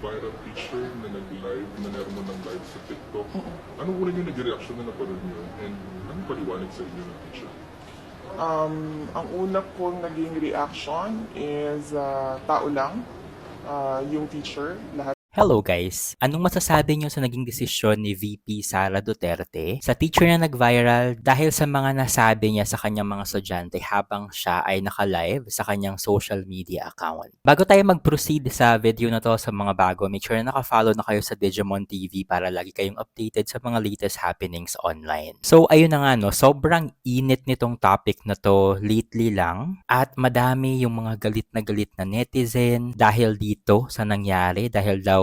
viral teacher na nag-live, na meron mo ng live sa TikTok. Anong una yung nag-reaction na napanood niyo? And anong paliwanag sa inyo ng teacher? Um, ang una kong naging reaction is ah, tao lang, ah, yung teacher, lahat Hello guys! Anong masasabi nyo sa naging desisyon ni VP Sara Duterte sa teacher na nag-viral dahil sa mga nasabi niya sa kanyang mga estudyante habang siya ay naka-live sa kanyang social media account? Bago tayo mag-proceed sa video na to sa mga bago, make sure na naka-follow na kayo sa Digimon TV para lagi kayong updated sa mga latest happenings online. So ayun na nga no, sobrang init nitong topic na to lately lang at madami yung mga galit na galit na netizen dahil dito sa nangyari dahil daw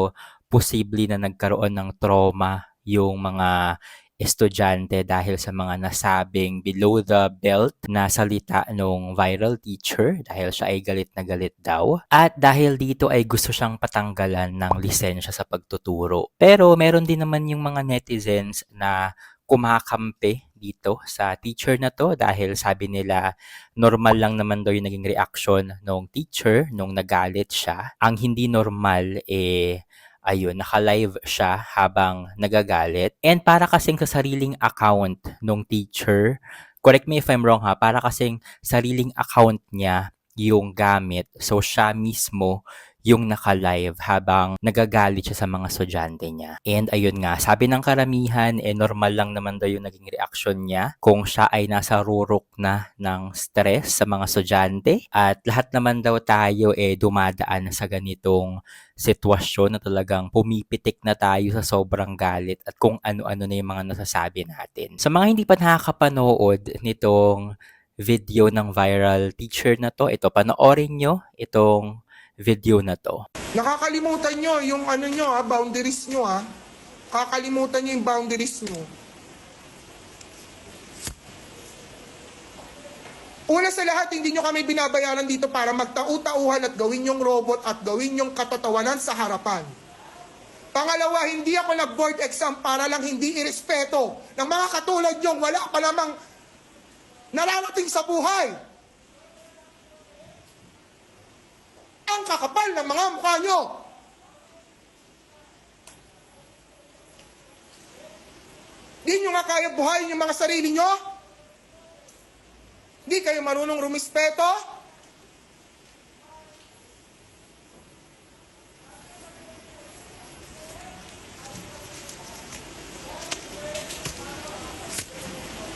posible na nagkaroon ng trauma yung mga estudyante dahil sa mga nasabing below the belt na salita nung viral teacher dahil siya ay galit na galit daw. At dahil dito ay gusto siyang patanggalan ng lisensya sa pagtuturo. Pero meron din naman yung mga netizens na kumakampi dito sa teacher na to dahil sabi nila normal lang naman daw yung naging reaction ng teacher nung nagalit siya. Ang hindi normal eh ayun, naka-live siya habang nagagalit. And para kasing sa sariling account nung teacher, correct me if I'm wrong ha, para kasing sariling account niya yung gamit. So siya mismo yung naka-live habang nagagalit siya sa mga estudyante niya. And ayun nga, sabi ng karamihan, eh normal lang naman daw yung naging reaksyon niya kung siya ay nasa rurok na ng stress sa mga estudyante. At lahat naman daw tayo eh dumadaan sa ganitong sitwasyon na talagang pumipitik na tayo sa sobrang galit at kung ano-ano na yung mga nasasabi natin. Sa mga hindi pa nakakapanood nitong video ng viral teacher na to, ito, panoorin nyo itong video na to. Nakakalimutan nyo yung ano nyo ha, boundaries nyo ha. Kakalimutan nyo yung boundaries nyo. Una sa lahat, hindi nyo kami binabayaran dito para magtau-tauhan at gawin yung robot at gawin yung katatawanan sa harapan. Pangalawa, hindi ako nag-board exam para lang hindi irespeto ng mga katulad nyo, wala pa namang nararating sa buhay. Ang kakapal ng mga mukha nyo. Di nyo nga kaya buhayin yung mga sarili nyo? Di kayo marunong rumispeto?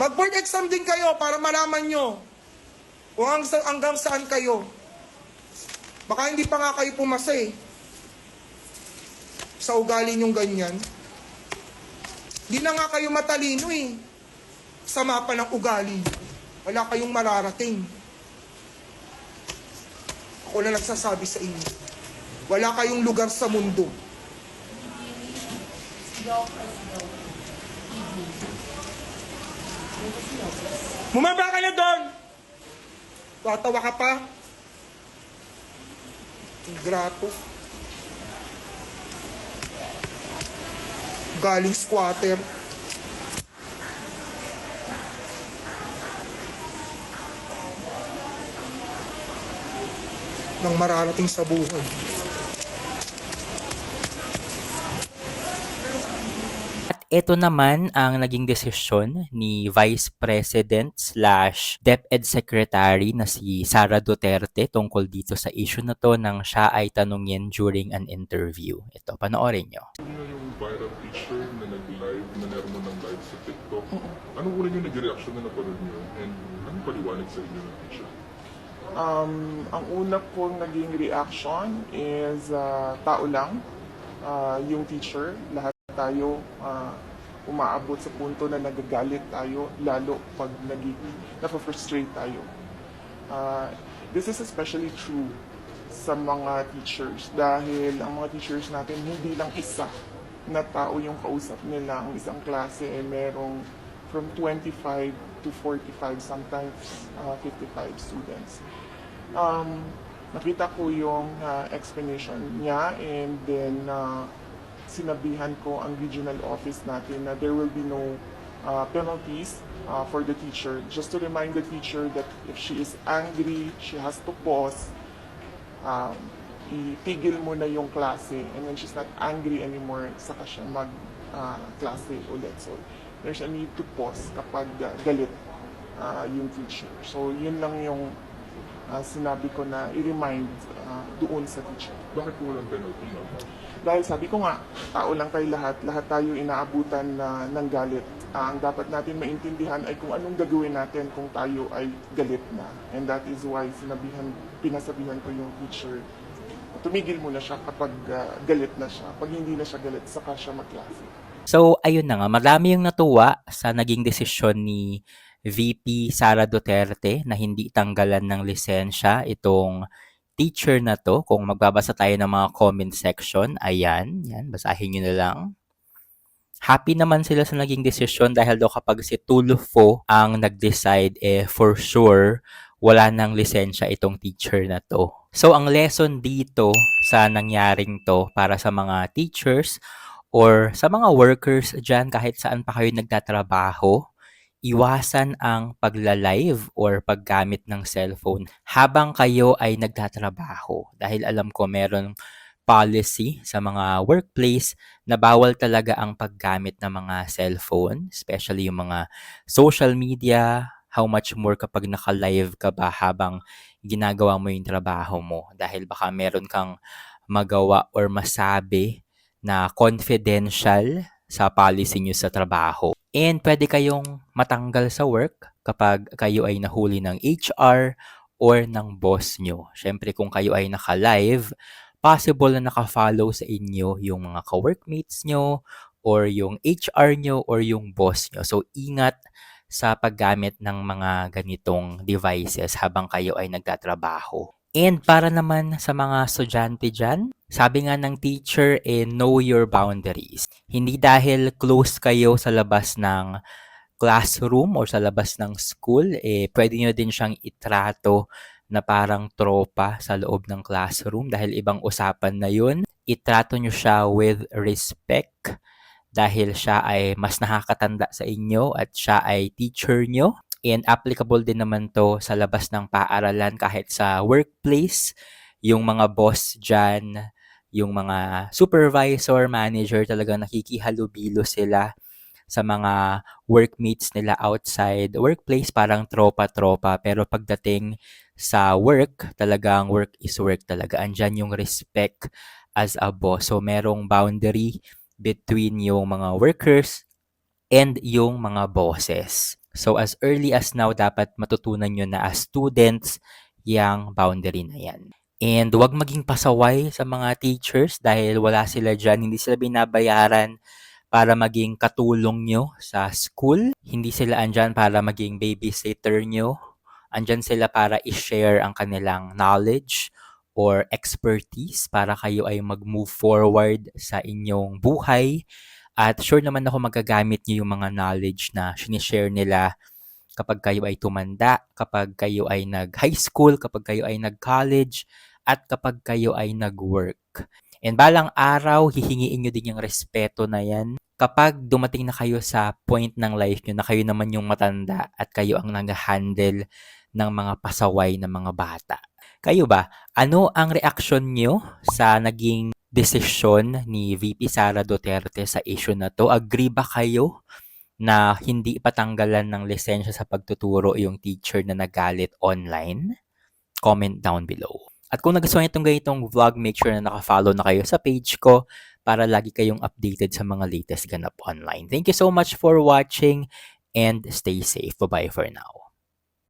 Mag-board exam din kayo para malaman nyo kung hanggang, saan kayo. Baka hindi pa nga kayo pumasa eh. Sa ugali nyong ganyan. Hindi na nga kayo matalino eh. Sa mapa ng ugali. Wala kayong mararating. Ako na nagsasabi sa inyo. Wala kayong lugar sa mundo. Bumaba ka na doon! Tatawa ka pa? Grato. Galing squatter. Nang mararating sa buhay. Ito naman ang naging desisyon ni Vice President slash DepEd Secretary na si Sara Duterte tungkol dito sa issue na to nang siya ay tanungin during an interview. Ito, panoorin nyo. Ano yung viral teacher na nag-live, na meron mo ng live sa TikTok? Anong una yung nag-reaction na napanood niyo? And anong paliwanag sa inyo ng teacher? Um, ang una kong naging reaction is ah, tao lang, ah, yung teacher, lahat tayo ah, umaabot sa punto na nagagalit tayo, lalo pag naging, napafrustrate tayo. Ah, this is especially true sa mga teachers dahil ang mga teachers natin hindi lang isa na tao yung kausap nila. Ang isang klase ay merong from 25 to 45, sometimes uh, 55 students. Um, nakita ko yung uh, explanation niya and then uh, sinabihan ko ang regional office natin na there will be no uh, penalties uh, for the teacher. Just to remind the teacher that if she is angry, she has to pause, um, itigil mo na yung klase and when she's not angry anymore, saka siya mag ah, klase ulit. So, there's a need to pause kapag ah, galit ah, yung teacher. So, yun lang yung ah, sinabi ko na i-remind ah, doon sa teacher. Bakit po walang penalty na? Dahil sabi ko nga, tao lang tayo lahat, lahat tayo inaabutan na ng galit. Ah, ang dapat natin maintindihan ay kung anong gagawin natin kung tayo ay galit na. And that is why sinabihan, pinasabihan ko yung teacher, tumigil muna siya kapag ah, galit na siya. Pag hindi na siya galit, saka siya magklase. So, ayun na nga, marami yung natuwa sa naging desisyon ni VP Sara Duterte na hindi tanggalan ng lisensya itong teacher na to. Kung magbabasa tayo ng mga comment section, ayan, yan, basahin nyo na lang. Happy naman sila sa naging desisyon dahil daw kapag si Tulfo ang nag-decide, eh for sure, wala nang lisensya itong teacher na to. So, ang lesson dito sa nangyaring to para sa mga teachers or sa mga workers dyan kahit saan pa kayo nagtatrabaho, iwasan ang pagla-live or paggamit ng cellphone habang kayo ay nagtatrabaho. Dahil alam ko meron policy sa mga workplace na bawal talaga ang paggamit ng mga cellphone, especially yung mga social media, how much more kapag naka-live ka ba habang ginagawa mo yung trabaho mo. Dahil baka meron kang magawa or masabi na confidential sa policy nyo sa trabaho. And pwede kayong matanggal sa work kapag kayo ay nahuli ng HR or ng boss nyo. Siyempre kung kayo ay naka-live, possible na naka-follow sa inyo yung mga ka-workmates nyo or yung HR nyo or yung boss nyo. So ingat sa paggamit ng mga ganitong devices habang kayo ay nagtatrabaho. And para naman sa mga estudyante dyan, sabi nga ng teacher, eh, know your boundaries. Hindi dahil close kayo sa labas ng classroom or sa labas ng school, eh, pwede nyo din siyang itrato na parang tropa sa loob ng classroom dahil ibang usapan na yun. Itrato nyo siya with respect dahil siya ay mas nakakatanda sa inyo at siya ay teacher nyo. And applicable din naman to sa labas ng paaralan kahit sa workplace. Yung mga boss dyan, yung mga supervisor, manager, talagang nakikihalubilo sila sa mga workmates nila outside workplace, parang tropa-tropa. Pero pagdating sa work, talagang work is work talaga. Andyan yung respect as a boss. So, merong boundary between yung mga workers and yung mga bosses. So, as early as now, dapat matutunan nyo na as students, yung boundary na yan. And huwag maging pasaway sa mga teachers dahil wala sila dyan. Hindi sila binabayaran para maging katulong nyo sa school. Hindi sila andyan para maging babysitter nyo. Andyan sila para i-share ang kanilang knowledge or expertise para kayo ay mag-move forward sa inyong buhay. At sure naman ako magagamit nyo yung mga knowledge na sinishare nila kapag kayo ay tumanda, kapag kayo ay nag-high school, kapag kayo ay nag-college, at kapag kayo ay nag-work. And balang araw, hihingiin nyo din yung respeto na yan kapag dumating na kayo sa point ng life nyo na kayo naman yung matanda at kayo ang nag-handle ng mga pasaway ng mga bata. Kayo ba, ano ang reaksyon nyo sa naging desisyon ni VP Sara Duterte sa issue na to? Agree ba kayo na hindi patanggalan ng lisensya sa pagtuturo yung teacher na nagalit online? Comment down below. At kung nagustuhan itong ganitong vlog, make sure na naka-follow na kayo sa page ko para lagi kayong updated sa mga latest ganap online. Thank you so much for watching and stay safe. Bye-bye for now.